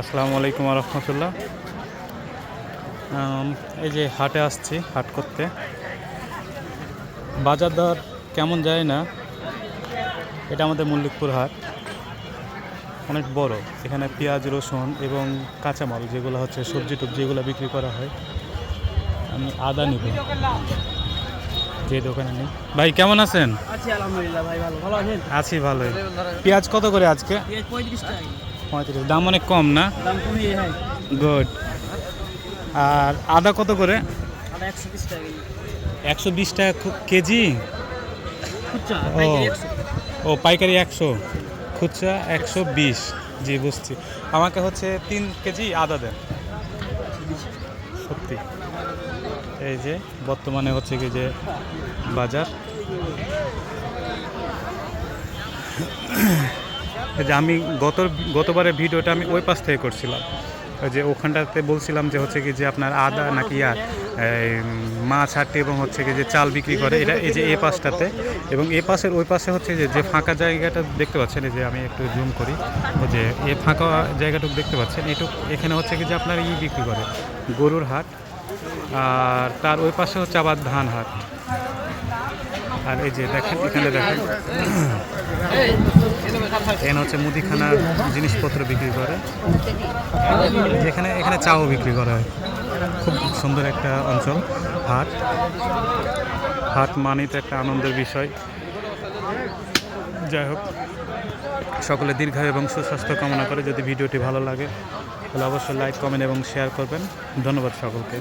আসসালামু আলাইকুম রহমতুল্লাহ এই যে হাটে আসছি, হাট করতে। বাজার দর কেমন যায় না? এটা আমাদের মল্লিকপুর হাট। অনেক বড়। এখানে পেঁয়াজ, রসুন এবং কাঁচামাল যেগুলো হচ্ছে সবজি টবজি এগুলো বিক্রি করা হয়। আমি আদা নিব। যে দোকানে নেই। ভাই কেমন আছেন? আছি আলহামদুলিল্লাহ ভাই ভালো। ভালো আছেন? আছি ভালোই। পেঁয়াজ কত করে আজকে? পঁয়ত্রিশ টাকা পঁয়ত্রিশ। দাম অনেক কম না? দাম কমিয়ে হ্যাঁ। গুড। আর আদা কত করে? একশো বিশ টাকা কেজি। ও। পাইকারি একশো। ও পাইকারি একশো। খুচরা একশো বিশ। জি বুঝছি। আমাকে হচ্ছে তিন কেজি আদা দেন। সত্যি। এই যে, বর্তমানে হচ্ছে কি যে বাজার। যে আমি গত গতবারের ভিডিওটা আমি ওই পাশ থেকে করছিলাম। যে ওখানটাতে বলছিলাম যে হচ্ছে কি যে আপনার আদা নাকি আর মাছ হাটটি এবং হচ্ছে কি যে চাল বিক্রি করে, এটা এই যে এ পাশটাতে। এবং এ পাশের, ওই পাশে হচ্ছে যে যে ফাঁকা জায়গাটা দেখতে পাচ্ছেন, এই যে আমি একটু জুম করি। যে এ ফাঁকা জায়গাটুকু দেখতে পাচ্ছেন, এটুক, এখানে হচ্ছে কি যে আপনার ই বিক্রি করে, গরুর হাট। আর তার ওই পাশে হচ্ছে আবার ধান হাট আর এই যে দেখেন, এখানে দেখেন। এখানে হচ্ছে মুদিখানার জিনিসপত্র বিক্রি করে। যেখানে, এখানে চাও বিক্রি করা। হয় খুব সুন্দর একটা অঞ্চল, হাট। হাট মানেই তো একটা আনন্দের বিষয়। যাই হোক। সকলে দীর্ঘায়ু এবং সুস্বাস্থ্য কামনা করে যদি ভিডিওটি ভালো লাগে, তাহলে অবশ্যই লাইক কমেন্ট এবং শেয়ার করবেন। ধন্যবাদ সকলকে।